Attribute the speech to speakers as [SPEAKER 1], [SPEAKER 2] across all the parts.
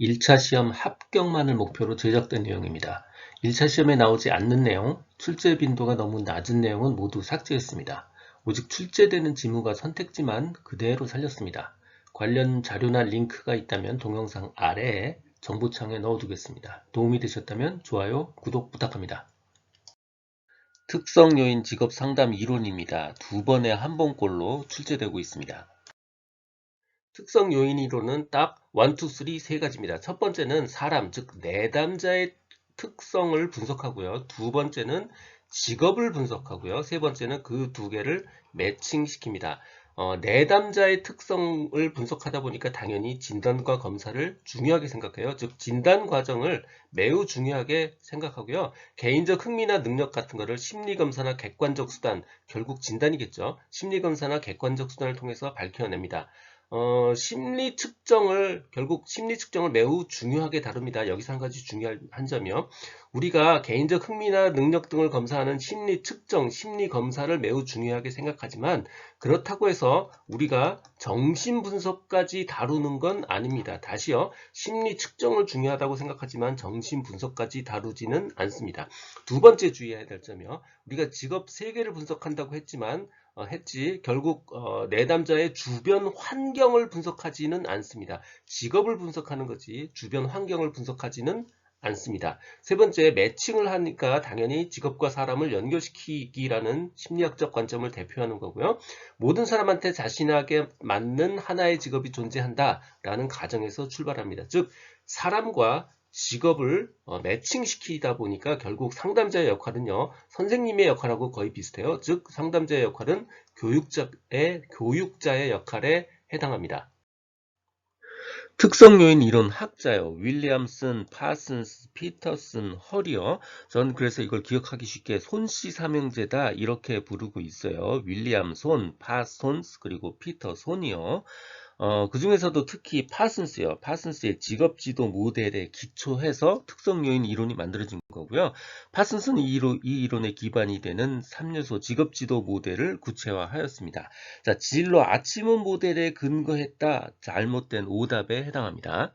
[SPEAKER 1] 1차 시험 합격만을 목표로 제작된 내용입니다. 1차 시험에 나오지 않는 내용, 출제 빈도가 너무 낮은 내용은 모두 삭제했습니다. 오직 출제되는 지문과 선택지만 그대로 살렸습니다. 관련 자료나 링크가 있다면 동영상 아래에 정보창에 넣어두겠습니다. 도움이 되셨다면 좋아요, 구독 부탁합니다. 특성 요인 직업 상담 이론입니다. 두 번의 한 번꼴로 출제되고 있습니다. 특성 요인 이론은 딱 1, 2, 3 세 가지입니다. 첫 번째는 사람, 즉 내담자의 특성을 분석하고요. 두 번째는 직업을 분석하고요. 세 번째는 그 두 개를 매칭시킵니다. 어, 내담자의 특성을 분석하다 보니까 당연히 진단과 검사를 중요하게 생각해요. 즉 진단 과정을 매우 중요하게 생각하고요. 개인적 흥미나 능력 같은 것을 심리검사나 객관적 수단, 결국 진단이겠죠. 심리검사나 객관적 수단을 통해서 밝혀냅니다. 어, 심리 측정을 결국 심리 측정을 매우 중요하게 다룹니다. 여기서 한 가지 중요한 한 점이요. 우리가 개인적 흥미나 능력 등을 검사하는 심리 측정, 심리 검사를 매우 중요하게 생각하지만 그렇다고 해서 우리가 정신 분석까지 다루는 건 아닙니다. 다시요. 심리 측정을 중요하다고 생각하지만 정신 분석까지 다루지는 않습니다. 두 번째 주의해야 될 점이요. 우리가 직업 세개를 분석한다고 했지만 어, 했지 결국 어, 내담자의 주변 환경을 분석하지는 않습니다. 직업을 분석하는 거지 주변 환경을 분석하지는 않습니다. 세 번째, 매칭을 하니까 당연히 직업과 사람을 연결시키기라는 심리학적 관점을 대표하는 거고요. 모든 사람한테 자신에게 맞는 하나의 직업이 존재한다라는 가정에서 출발합니다. 즉, 사람과 직업을 어, 매칭시키다 보니까 결국 상담자의 역할은요 선생님의 역할하고 거의 비슷해요. 즉 상담자의 역할은 교육자의 교육자의 역할에 해당합니다. 특성 요인 이론 학자요 윌리엄슨, 파슨스, 피터슨, 허리어. 전 그래서 이걸 기억하기 쉽게 손씨 삼형제다 이렇게 부르고 있어요. 윌리엄 손, 파손스 그리고 피터 손이요 어, 그 중에서도 특히 파슨스요. 파슨스의 직업지도 모델에 기초해서 특성 요인 이론이 만들어진 거고요. 파슨스는 이, 이론, 이 이론의 기반이 되는 3요소 직업지도 모델을 구체화하였습니다. 자, 진로 아침원 모델에 근거했다. 잘못된 오답에 해당합니다.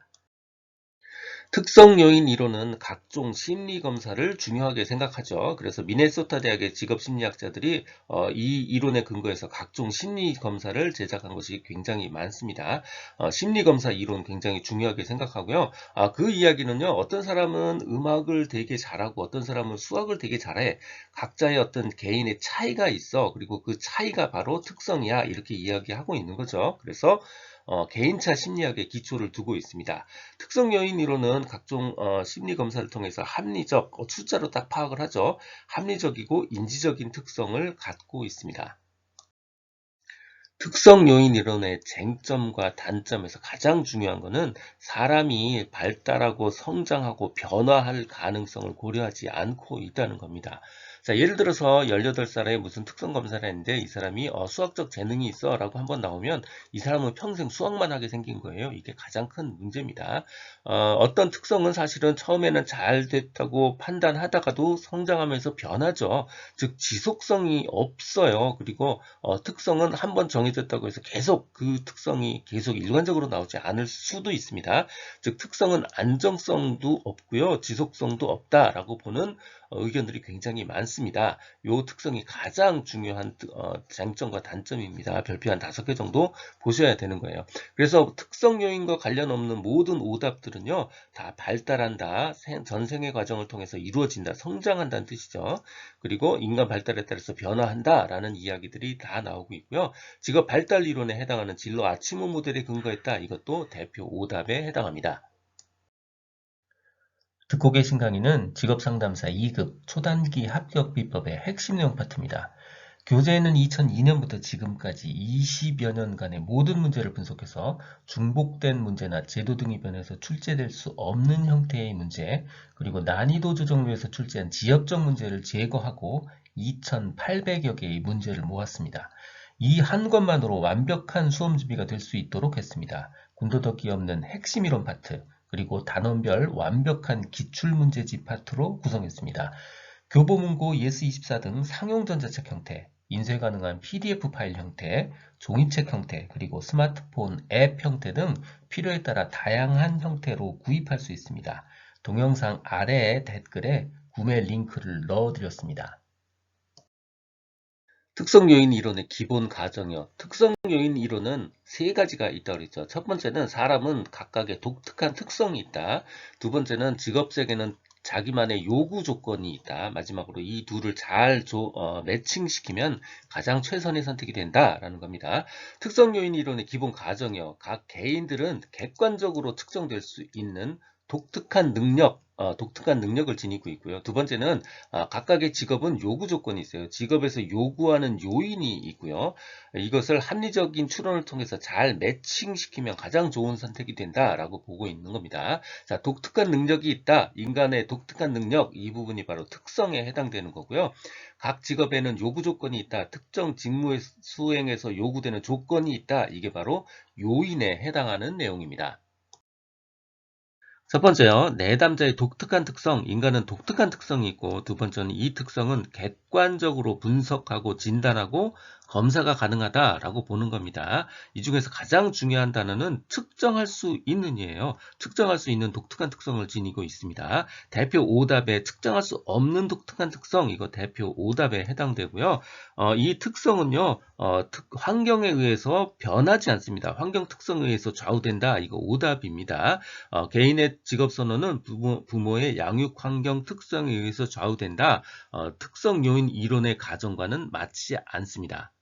[SPEAKER 1] 특성 요인 이론은 각종 심리 검사를 중요하게 생각하죠. 그래서 미네소타 대학의 직업 심리학자들이 어, 이 이론에 근거해서 각종 심리 검사를 제작한 것이 굉장히 많습니다. 어, 심리 검사 이론 굉장히 중요하게 생각하고요. 아, 그 이야기는요. 어떤 사람은 음악을 되게 잘하고 어떤 사람은 수학을 되게 잘해. 각자의 어떤 개인의 차이가 있어. 그리고 그 차이가 바로 특성이야. 이렇게 이야기하고 있는 거죠. 그래서 어, 개인차 심리학의 기초를 두고 있습니다. 특성 요인 이론은 각종 어, 심리 검사를 통해서 합리적, 어, 숫자로 딱 파악을 하죠. 합리적이고 인지적인 특성을 갖고 있습니다. 특성 요인 이론의 쟁점과 단점에서 가장 중요한 것은 사람이 발달하고 성장하고 변화할 가능성을 고려하지 않고 있다는 겁니다. 자, 예를 들어서 18살에 무슨 특성 검사를 했는데 이 사람이 어, 수학적 재능이 있어 라고 한번 나오면 이 사람은 평생 수학만 하게 생긴 거예요. 이게 가장 큰 문제입니다. 어, 떤 특성은 사실은 처음에는 잘 됐다고 판단하다가도 성장하면서 변하죠. 즉 지속성이 없어요. 그리고 어, 특성은 한번 정해 졌다고 해서 계속 그 특성이 계속 일관적으로 나오지 않을 수도 있습니다. 즉 특성은 안정성도 없고요. 지속성도 없다라고 보는 어, 의견들이 굉장히 많습니다. 이 특성이 가장 중요한 어, 장점과 단점입니다. 별표 한 다섯 개 정도 보셔야 되는 거예요. 그래서 특성 요인과 관련 없는 모든 오답들은요. 다 발달한다. 전생의 과정을 통해서 이루어진다. 성장한다는 뜻이죠. 그리고 인간 발달에 따라서 변화한다. 라는 이야기들이 다 나오고 있고요. 직업 발달 이론에 해당하는 진로 아치모 모델에 근거했다. 이것도 대표 오답에 해당합니다. 듣고 계신 강의는 직업상담사 2급 초단기 합격 비법의 핵심 내용 파트입니다. 교재에는 2002년부터 지금까지 20여 년간의 모든 문제를 분석해서 중복된 문제나 제도 등이 변해서 출제될 수 없는 형태의 문제, 그리고 난이도 조정료에서 출제한 지역적 문제를 제거하고 2,800여 개의 문제를 모았습니다. 이한 것만으로 완벽한 수험 준비가 될 수 있도록 했습니다. 군더더기 없는 핵심 이론 파트, 그리고 단원별 완벽한 기출문제집 파트로 구성했습니다. 교보문고 예스24 등 상용 전자책 형태, 인쇄 가능한 PDF 파일 형태, 종이책 형태, 그리고 스마트폰 앱 형태 등 필요에 따라 다양한 형태로 구입할 수 있습니다. 동영상 아래 댓글에 구매 링크를 넣어드렸습니다. 특성 요인 이론의 기본 가정이요. 특성 요인 이론은 세 가지가 있다고 그랬죠. 첫 번째는 사람은 각각의 독특한 특성이 있다. 두 번째는 직업 세계는 자기만의 요구 조건이 있다. 마지막으로 이 둘을 잘 조, 어, 매칭시키면 가장 최선의 선택이 된다라는 겁니다. 특성 요인 이론의 기본 가정이요. 각 개인들은 객관적으로 측정될 수 있는 독특한 능력, 어, 독특한 능력을 지니고 있고요. 두 번째는 어, 각각의 직업은 요구 조건이 있어요. 직업에서 요구하는 요인이 있고요. 이것을 합리적인 추론을 통해서 잘 매칭시키면 가장 좋은 선택이 된다라고 보고 있는 겁니다. 자, 독특한 능력이 있다. 인간의 독특한 능력 이 부분이 바로 특성에 해당되는 거고요. 각 직업에는 요구 조건이 있다. 특정 직무의 수행에서 요구되는 조건이 있다. 이게 바로 요인에 해당하는 내용입니다. 첫 번째요. 내담자의 독특한 특성, 인간은 독특한 특성이 있고 두 번째는 이 특성은 객관적으로 분석하고 진단하고 검사가 가능하다라고 보는 겁니다. 이 중에서 가장 중요한 단어는 측정할 수 있는이에요. 측정할 수 있는 독특한 특성을 지니고 있습니다. 대표 오답에 측정할 수 없는 독특한 특성, 이거 대표 오답에 해당되고요. 어, 이 특성은요, 어, 특, 환경에 의해서 변하지 않습니다. 환경 특성에 의해서 좌우된다. 이거 오답입니다. 어, 개인의 직업 선언은 부모, 의 양육 환경 특성에 의해서 좌우된다. 어, 특성 요인 이론의 가정과는 맞지 않습니다.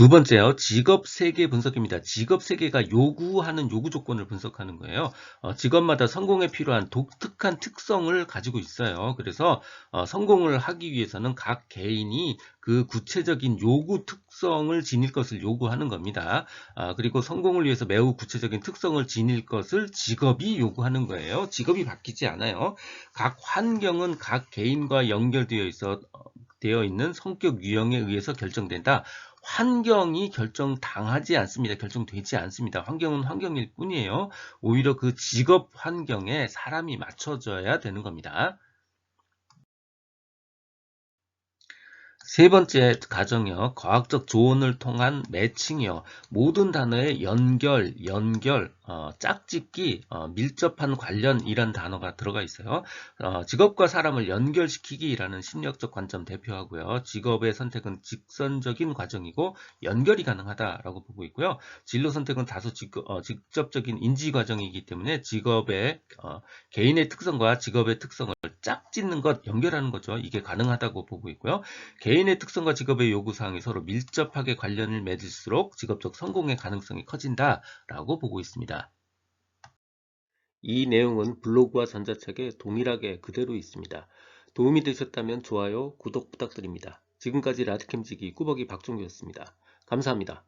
[SPEAKER 1] 두 번째요. 직업 세계 분석입니다. 직업 세계가 요구하는 요구 조건을 분석하는 거예요. 어, 직업마다 성공에 필요한 독특한 특성을 가지고 있어요. 그래서 어, 성공을 하기 위해서는 각 개인이 그 구체적인 요구 특성을 지닐 것을 요구하는 겁니다. 아, 그리고 성공을 위해서 매우 구체적인 특성을 지닐 것을 직업이 요구하는 거예요. 직업이 바뀌지 않아요. 각 환경은 각 개인과 연결되어 있어 되어 있는 성격 유형에 의해서 결정된다. 환경이 결정당하지 않습니다. 결정되지 않습니다. 환경은 환경일 뿐이에요. 오히려 그 직업 환경에 사람이 맞춰져야 되는 겁니다. 세 번째 가정이요. 과학적 조언을 통한 매칭이요. 모든 단어에 연결, 연결, 어, 짝짓기, 어, 밀접한 관련 이란 단어가 들어가 있어요. 어, 직업과 사람을 연결시키기라는 심리학적 관점 대표하고요. 직업의 선택은 직선적인 과정이고 연결이 가능하다라고 보고 있고요. 진로 선택은 다소 직, 어, 직접적인 인지 과정이기 때문에 직업의 어, 개인의 특성과 직업의 특성을 짝짓는 것, 연결하는 거죠. 이게 가능하다고 보고 있고요. 개인 의 특성과 직업의 요구사항이 서로 밀접하게 관련을 맺을수록 직업적 성공의 가능성이 커진다라고 보고 있습니다. 이 내용은 블로그와 전자책에 동일하게 그대로 있습니다. 도움이 되셨다면 좋아요, 구독 부탁드립니다. 지금까지 라드캠지기 꾸벅이 박종규였습니다. 감사합니다.